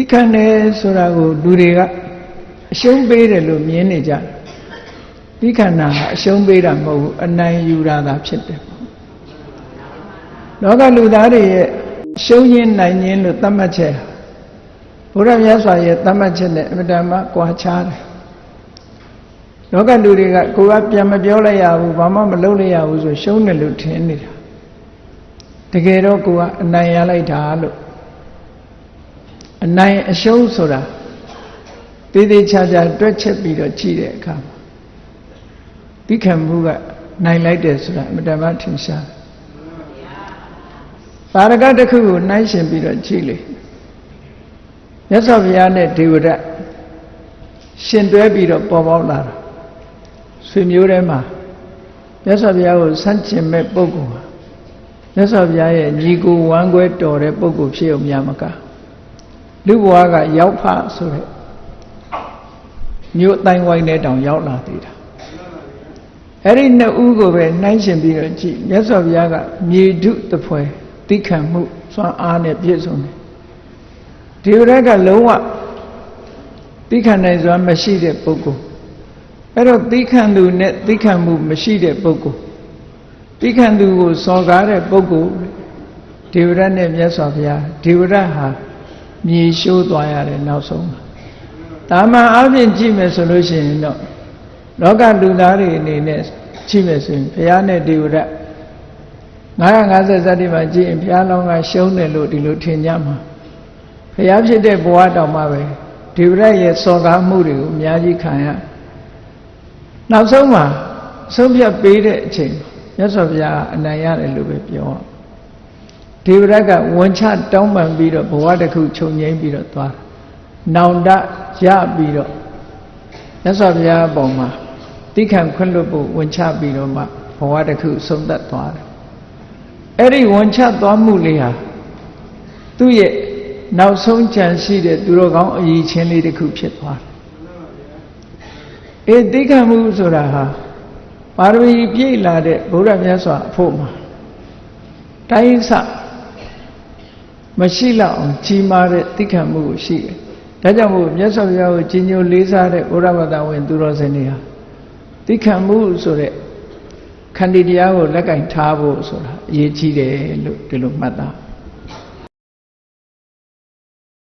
သိခံတယ်ဆိုတာကိုလူတွေကအရှုံးပေးတယ်လို့မြင်နေကြတယ်သိခံတာကအရှုံးပေးတာမဟုတ်ဘူးအနိုင်ယူတာသာဖြစ်တယ်လောကလူသားတွေရဲ့ရှုံးရင်းနိုင်ရင်းလို့သတ်မှတ်ချက်ဘုရားမြတ်စွာရဲ့သတ်မှတ်ချက်နဲ့အမြဲတမ်းကွာခြားတယ်လောကလူတွေကကိုကပြန်မပြောလိုက်ရဘူးဘာမှမလုပ်လိုက်ရဘူးဆိုရှုံးတယ်လို့ထင်နေတာတကယ်တော့ကိုကအနိုင်ရလိုက်တာလို့ အနိုင်အရှုံးဆိုတာသေးသေးချာချာတွက်ချက်ပြီးတော့ကြည့်တဲ့အခါမှာသိခံမှုကနိုင်လိုက်တယ်ဆိုတာအမြဲတမ်းထင်ရှားပါရကတစ်ခုကိုနှိုင်းရှင်ပြီးတော့ကြည့်လေမြတ်စွာဘုရားနဲ့ဒေဝရတ်ရှင်တွဲပြီးတော့ပေါ်ပေါက်လာတာဆွေမျိုးထဲမှာမြတ်စွာဘုရားကိုဆန့်ကျင်မဲ့ပုဂ္ဂိုလ်ဟာမြတ်စွာဘုရားရဲ့ညီကိုဝမ်းခွဲတော်တဲ့ပုဂ္ဂိုလ်ဖြစ်အောင်များမက လူဘဝကရောက်ဖဆိုတဲ့မြို့အတိုင်းဝိုင်းတဲ့တောင်ရောက်လာသေးတာအဲ့ဒီနှစ်ဦးကိုပဲနှိုင်းရှင်ပြီးတော့ကြည့်မြတ်စွာဘုရားကမြေဓုတပွဲသိခံမှုစွမ်းအားနဲ့ပြည့်စုံတယ်ဒီရက်ကလုံးဝသိခံနိုင်စွမ်းမရှိတဲ့ပုဂ္ဂိုလ်အဲ့တော့သိခံသူနဲ့သိခံမှုမရှိတဲ့ပုဂ္ဂိုလ်သိခံသူကိုစော်ကားတဲ့ပုဂ္ဂိုလ်ဒေဝရတ်နဲ့မြတ်စွာဘုရားဒေဝရတ်ဟာ မြေရှိုးသွားရတယ်နောက်ဆုံးတာမန်အပြင်ကြည့်မယ်ဆိုလို့ရှိရင်တော့လောကလူသားတွေအနေနဲ့ကြည့်မယ်ဆိုရင်ဘုရားနဲ့ဒေဝရတ်950ဇတ်တိမှာကြည့်ရင်ဘုရားလောင်းကရှုံးတယ်လို့ဒီလိုထင်ကြမှာဘုရားဖြစ်တဲ့ဘဝတောင်မှပဲဒေဝရတ်ရဲ့စော်ကားမှုတွေကိုအများကြီးခံရနောက်ဆုံးမှာဆုံးဖြတ်ပေးတဲ့အချိန်မြတ်စွာဘုရားအနိုင်ရတယ်လို့ပဲပြောအောင် ဒေဝရတ်ကဝန်ချတောင်းပန်ပြီးတော့ဘဝတစ်ခုခြုံငိမ့်ပြီးတော့သွားနောင်တရပြီးတော့မြတ်စွာဘုရားအပေါ်မှာတိခံခွင့်လွတ်ဖို့ဝန်ချပြီးတော့မှဘဝတစ်ခုဆုံးသက်သွားတယ်အဲ့ဒီဝန်ချသွားမှုလေးဟာသူ့ရဲ့နောက်ဆုံးကြံရှိတဲ့သူတော်ကောင်းအည်ချင်းလေးတစ်ခုဖြစ်သွားတယ်အေးတိခံမှုဆိုတာဟာပါရမီပြည့်လာတဲ့ဘုရားမြတ်စွာအဖို့မှာတိုင်းစ မရှိလောက်အောင်ကြီးမားတဲ့တိခံမှုကိုရှိတယ်။ဒါကြောင့်မို့မြတ်စွာဘုရားကိုကြီးညိုလေးစားတဲ့ဘုရားဘာသာဝင်သူတော်စင်တွေဟာတိခံမှုဆိုတဲ့ခန္တီတရားကိုလက်ကင်ထားဖို့ဆိုတာအရေးကြီးတယ်လို့ဒီလိုမှတ်သား။